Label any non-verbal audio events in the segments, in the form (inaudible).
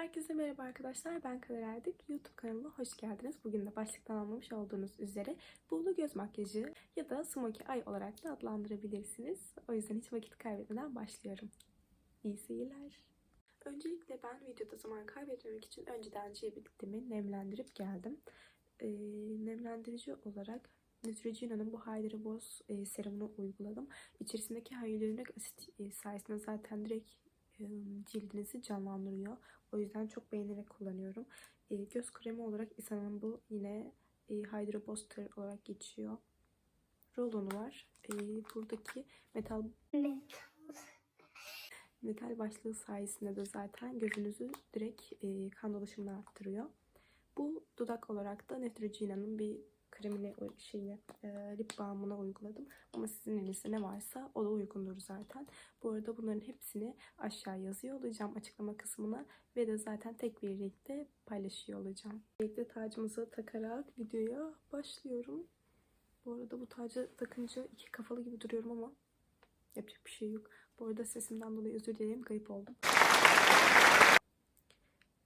Herkese merhaba arkadaşlar. Ben Kader Erdik. YouTube kanalıma hoş geldiniz. Bugün de başlıktan anlamış olduğunuz üzere buğulu göz makyajı ya da smokey eye olarak da adlandırabilirsiniz. O yüzden hiç vakit kaybetmeden başlıyorum. İyi seyirler. Öncelikle ben videoda zaman kaybetmemek için önceden cildimi nemlendirip geldim. Ee, nemlendirici olarak Neutrogena'nın bu Hydra Boss e, serumunu uyguladım. İçerisindeki hyaluronik asit e, sayesinde zaten direkt cildinizi canlandırıyor. O yüzden çok beğenerek kullanıyorum. E, göz kremi olarak Isan'ın bu yine e, Hydra Booster olarak geçiyor. Rolonu var. E, buradaki metal metal başlığı sayesinde de zaten gözünüzü direkt e, kan dolaşımını arttırıyor. Bu dudak olarak da Neutrogena'nın bir kremini şeyi e, lip balmına uyguladım. Ama sizin elinizde ne varsa o da uygundur zaten. Bu arada bunların hepsini aşağı yazıyor olacağım açıklama kısmına ve de zaten tek bir renkte paylaşıyor olacağım. Renkli tacımızı takarak videoya başlıyorum. Bu arada bu tacı takınca iki kafalı gibi duruyorum ama yapacak bir şey yok. Bu arada sesimden dolayı özür dilerim. Kayıp oldum.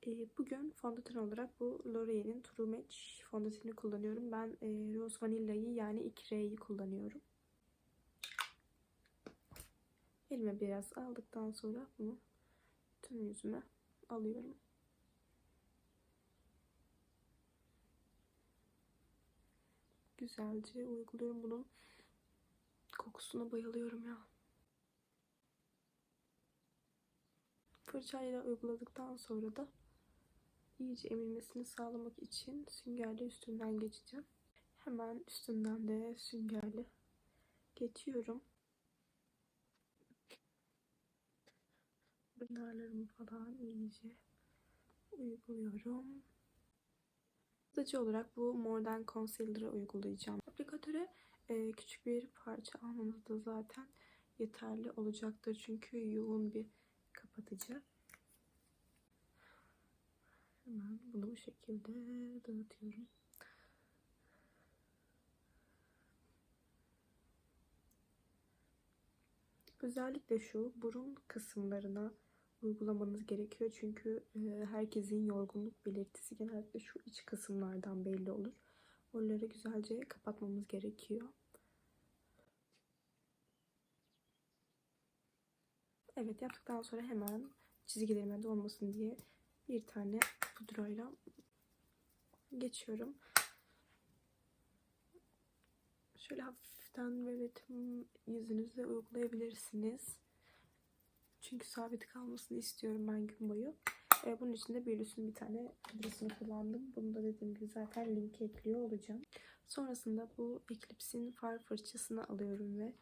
E, bugün fondöten olarak bu L'Oreal'in True Match fondöteni kullanıyorum. Ben e, Rose Vanilla'yı yani 2R'yi kullanıyorum. Elime biraz aldıktan sonra bunu tüm yüzüme alıyorum. Güzelce uyguluyorum bunun kokusuna bayılıyorum ya. Fırçayla uyguladıktan sonra da iyice emilmesini sağlamak için süngerle üstünden geçeceğim. Hemen üstünden de süngerle geçiyorum. Pınarlarımı falan iyice uyguluyorum. Hızlıca olarak bu More Concealer'ı uygulayacağım. Aplikatöre e, küçük bir parça almanız da zaten yeterli olacaktır. Çünkü yoğun bir kapatıcı. Hemen bunu bu şekilde dağıtıyorum. Özellikle şu burun kısımlarına uygulamanız gerekiyor. Çünkü e, herkesin yorgunluk belirtisi genellikle şu iç kısımlardan belli olur. Oraları güzelce kapatmamız gerekiyor. Evet yaptıktan sonra hemen çizgilerime dolmasın diye bir tane pudrayla geçiyorum. Şöyle hafiften böyle tüm yüzünüze uygulayabilirsiniz. Çünkü sabit kalmasını istiyorum ben gün boyu. Ee, bunun için de Biolus'un bir tane pudrasını kullandım. Bunu da dediğim gibi zaten linki ekliyor olacağım. Sonrasında bu Eclipse'in far fırçasını alıyorum ve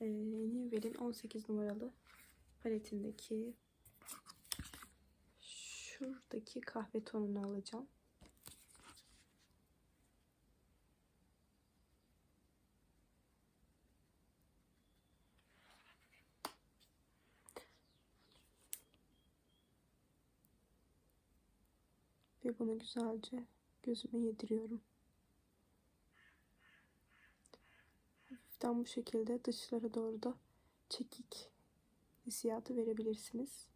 e, Nivell'in 18 numaralı paletindeki şuradaki kahve tonunu alacağım. Ve bunu güzelce gözüme yediriyorum. Hafiften bu şekilde dışlara doğru da çekik hissiyatı verebilirsiniz.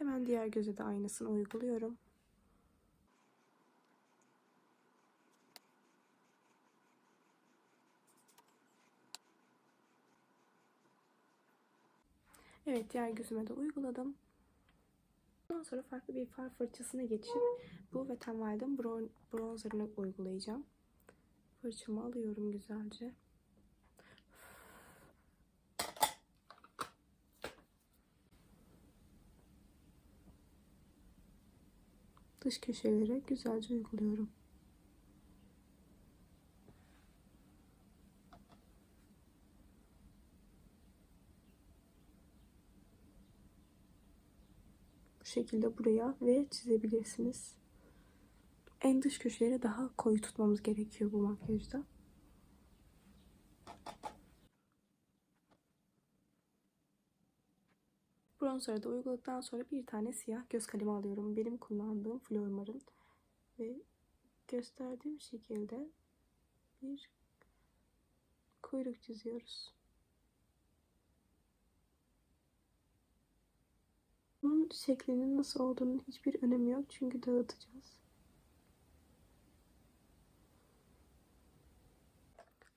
Hemen diğer göze de aynısını uyguluyorum. Evet diğer gözüme de uyguladım. Ondan sonra farklı bir far fırçasına geçip bu Wet n Wild'ın bronzerını uygulayacağım. Fırçamı alıyorum güzelce. Dış köşelere güzelce uyguluyorum. şekilde buraya ve çizebilirsiniz. En dış köşeleri daha koyu tutmamız gerekiyor bu makyajda. Bronzer'ı da uyguladıktan sonra bir tane siyah göz kalemi alıyorum. Benim kullandığım Flormar'ın ve gösterdiğim şekilde bir kuyruk çiziyoruz. Bunun şeklinin nasıl olduğunun hiçbir önemi yok çünkü dağıtacağız.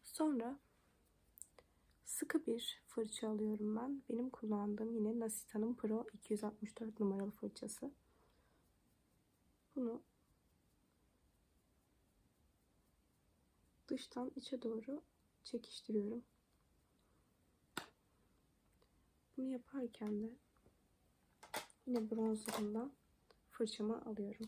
Sonra sıkı bir fırça alıyorum ben. Benim kullandığım yine Nasita'nın Pro 264 numaralı fırçası. Bunu dıştan içe doğru çekiştiriyorum. Bunu yaparken de yine bronzerından fırçamı alıyorum.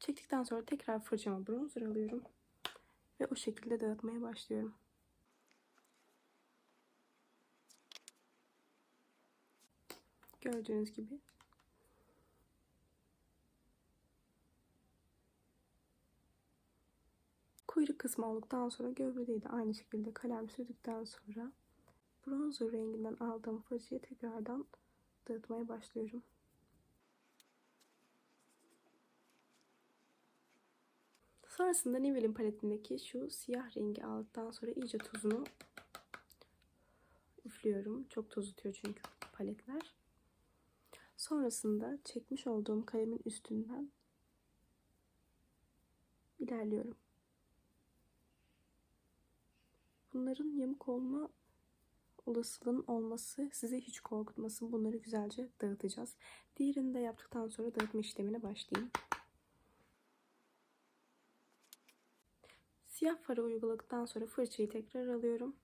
Çektikten sonra tekrar fırçama bronzer alıyorum. Ve o şekilde dağıtmaya başlıyorum. Gördüğünüz gibi. Kuyruk kısmı olduktan sonra gövdeyi de aynı şekilde kalem sürdükten sonra bronzer renginden aldığım fırçayı tekrardan dağıtmaya başlıyorum. Sonrasında Nivel'in paletindeki şu siyah rengi aldıktan sonra iyice tuzunu üflüyorum. Çok toz tutuyor çünkü paletler. Sonrasında çekmiş olduğum kalemin üstünden ilerliyorum. Bunların yamuk olma olasılığın olması sizi hiç korkutmasın. Bunları güzelce dağıtacağız. Diğerini de yaptıktan sonra dağıtma işlemine başlayayım. Siyah farı uyguladıktan sonra fırçayı tekrar alıyorum.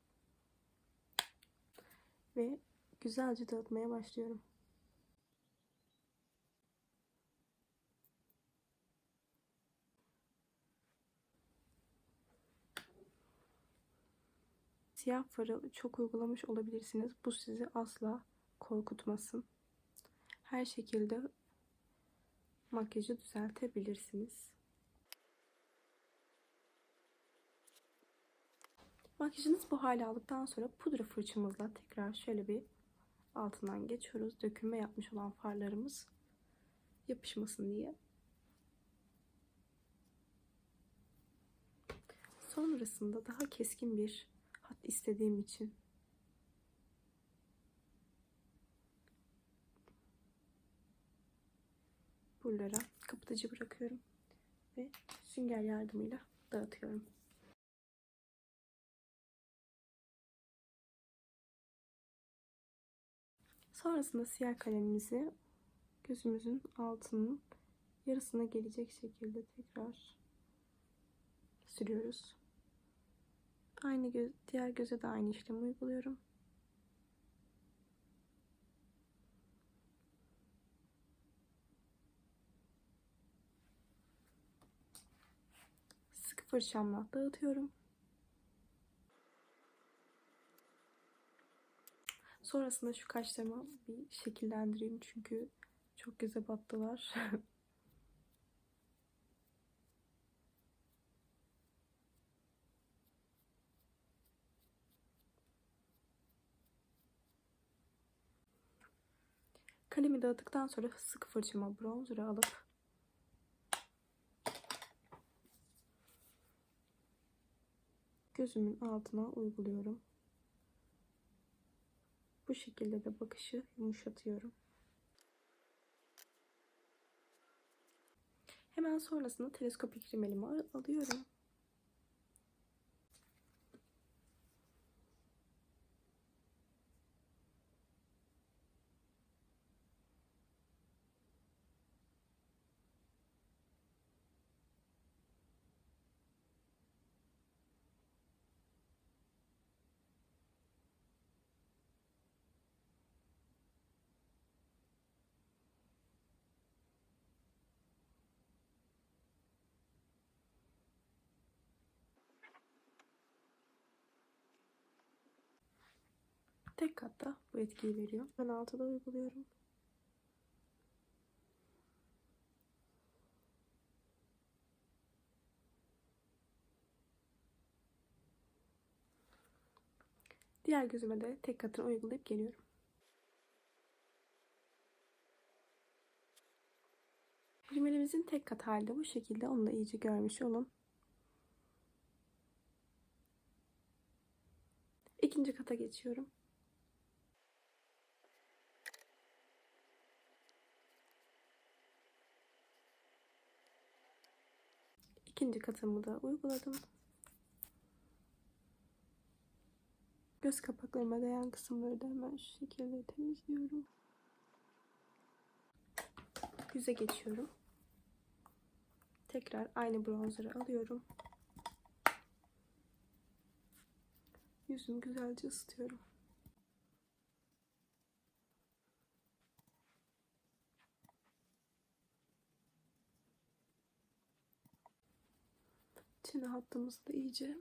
Ve güzelce dağıtmaya başlıyorum. Siyah farı çok uygulamış olabilirsiniz. Bu sizi asla korkutmasın. Her şekilde makyajı düzeltebilirsiniz. Makyajınız bu hale aldıktan sonra pudra fırçamızla tekrar şöyle bir altından geçiyoruz. Dökülme yapmış olan farlarımız yapışmasın diye. Sonrasında daha keskin bir hat istediğim için buralara kapatıcı bırakıyorum ve sünger yardımıyla dağıtıyorum. Sonrasında siyah kalemimizi gözümüzün altının yarısına gelecek şekilde tekrar sürüyoruz. Aynı göz, diğer göze de aynı işlemi uyguluyorum. Sıkı fırçamla dağıtıyorum. Sonrasında şu kaşlarımı bir şekillendireyim çünkü çok göze battılar. (laughs) Kalemi dağıttıktan sonra sık fırçama bronzer'ı alıp gözümün altına uyguluyorum. Bu şekilde de bakışı yumuşatıyorum. Hemen sonrasında teleskopik rimelimi alıyorum. Tek katta bu etkiyi veriyor. Ben altıda uyguluyorum. Diğer gözüme de tek katını uygulayıp geliyorum. Rimelimizin tek kat halde bu şekilde onu da iyice görmüş olun. İkinci kata geçiyorum. İkinci katımı da uyguladım. Göz kapaklarıma değen kısımları da hemen şu şekilde temizliyorum. Yüze geçiyorum. Tekrar aynı bronzerı alıyorum. Yüzümü güzelce ısıtıyorum. Çene hattımızı da iyice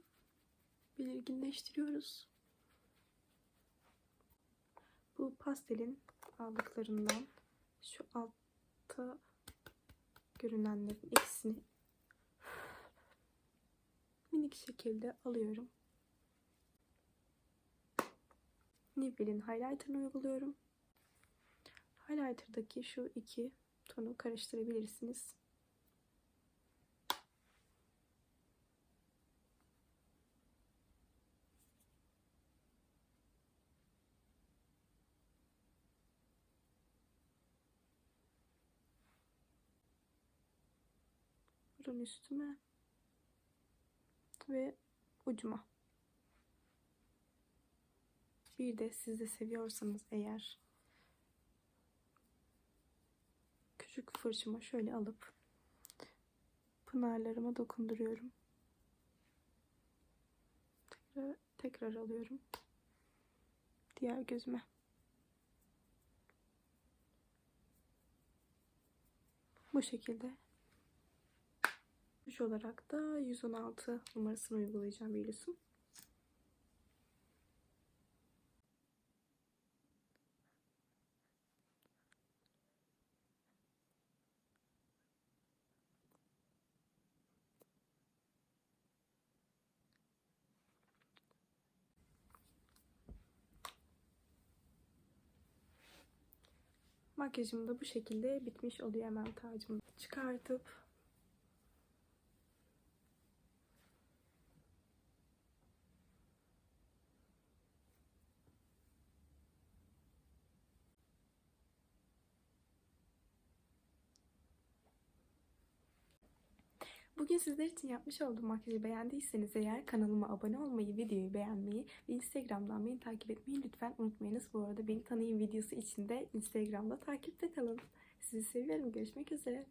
belirginleştiriyoruz. Bu pastelin aldıklarından şu altta görünenlerin ikisini minik şekilde alıyorum. Nivell'in highlighter'ını uyguluyorum. Highlighter'daki şu iki tonu karıştırabilirsiniz. Burun üstüme ve ucuma. Bir de siz de seviyorsanız eğer küçük fırçamı şöyle alıp pınarlarıma dokunduruyorum. Tekrar, tekrar alıyorum. Diğer gözüme. Bu şekilde. Kuş olarak da 116 numarasını uygulayacağım Virüs'ün. Makyajım da bu şekilde bitmiş oluyor hemen tacımı çıkartıp Bugün sizler için yapmış olduğum makyajı beğendiyseniz eğer kanalıma abone olmayı, videoyu beğenmeyi ve Instagram'dan beni takip etmeyi lütfen unutmayınız. Bu arada beni tanıyın videosu için de Instagram'da takipte kalın. Sizi seviyorum. Görüşmek üzere.